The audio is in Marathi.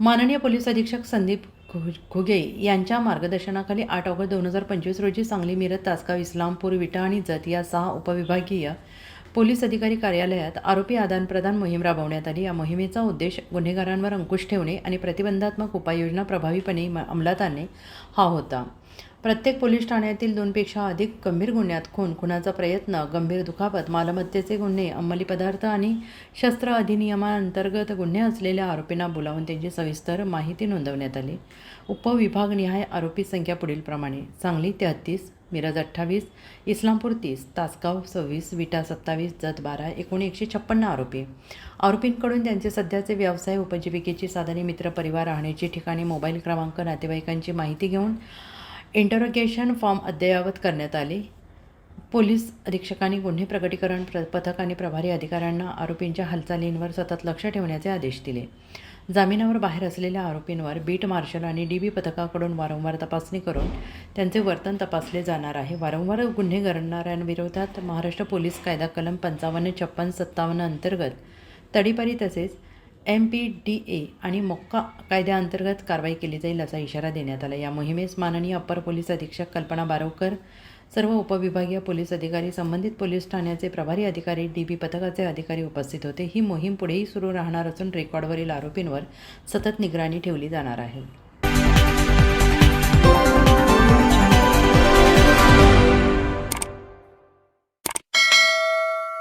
माननीय पोलीस अधीक्षक संदीप घुगे यांच्या मार्गदर्शनाखाली आठ ऑगस्ट दोन हजार पंचवीस रोजी सांगली मिरज तासगाव इस्लामपूर विटा आणि जत या सहा उपविभागीय पोलीस अधिकारी कार्यालयात आरोपी आदानप्रदान मोहीम राबवण्यात आली. या मोहिमेचा उद्देश गुन्हेगारांवर अंकुश ठेवणे आणि प्रतिबंधात्मक उपाययोजना प्रभावीपणे अंमलात आणणे हा होता. प्रत्येक पोलीस ठाण्यातील दोनपेक्षा अधिक गंभीर गुन्ह्यात खून. खुनाचा प्रयत्न गंभीर दुखापत मालमत्तेचे गुन्हे अंमली पदार्थ आणि शस्त्र अधिनियमांतर्गत गुन्हे असलेल्या आरोपींना बोलावून त्यांची सविस्तर माहिती नोंदवण्यात आली. उपविभागनिहाय आरोपी संख्या पुढीलप्रमाणे सांगली तेहत्तीस मिरज अठ्ठावीस इस्लामपूर तीस तासगाव सव्वीस विटा सत्तावीस जत बारा एकूण एकशे छप्पन्न आरोपी. आरोपींकडून त्यांचे सध्याचे व्यवसाय उपजीविकेची साधने मित्रपरिवार राहण्याची ठिकाणी मोबाईल क्रमांक नातेवाईकांची माहिती घेऊन इंटरोगेशन फॉर्म अद्ययावत करण्यात आले. पोलीस अधीक्षकांनी गुन्हे प्रकटीकरण प्र पथक आणि प्रभारी अधिकाऱ्यांना आरोपींच्या हालचालींवर सतत लक्ष ठेवण्याचे आदेश दिले. जामिनावर बाहेर असलेल्या आरोपींवर बीट मार्शल आणि डी बी पथकाकडून वारंवार तपासणी करून त्यांचे वर्तन तपासले जाणार आहे. वारंवार गुन्हे करणाऱ्यांविरोधात महाराष्ट्र पोलीस कायदा कलम पंचावन्न छप्पन सत्तावन्न अंतर्गत तडीपारी तसेच एम पी डी ए आणि मोक्का कायद्याअंतर्गत कारवाई केली जाईल असा इशारा देण्यात आला. या मोहिमेस माननीय अप्पर पोलीस अधीक्षक कल्पना बारोकर सर्व उपविभागीय पोलीस अधिकारी संबंधित पोलीस ठाण्याचे प्रभारी अधिकारी डी बी पथकाचे अधिकारी उपस्थित होते. ही मोहीम पुढेही सुरू राहणार असून रेकॉर्डवरील आरोपींवर सतत निगराणी ठेवली जाणार आहे.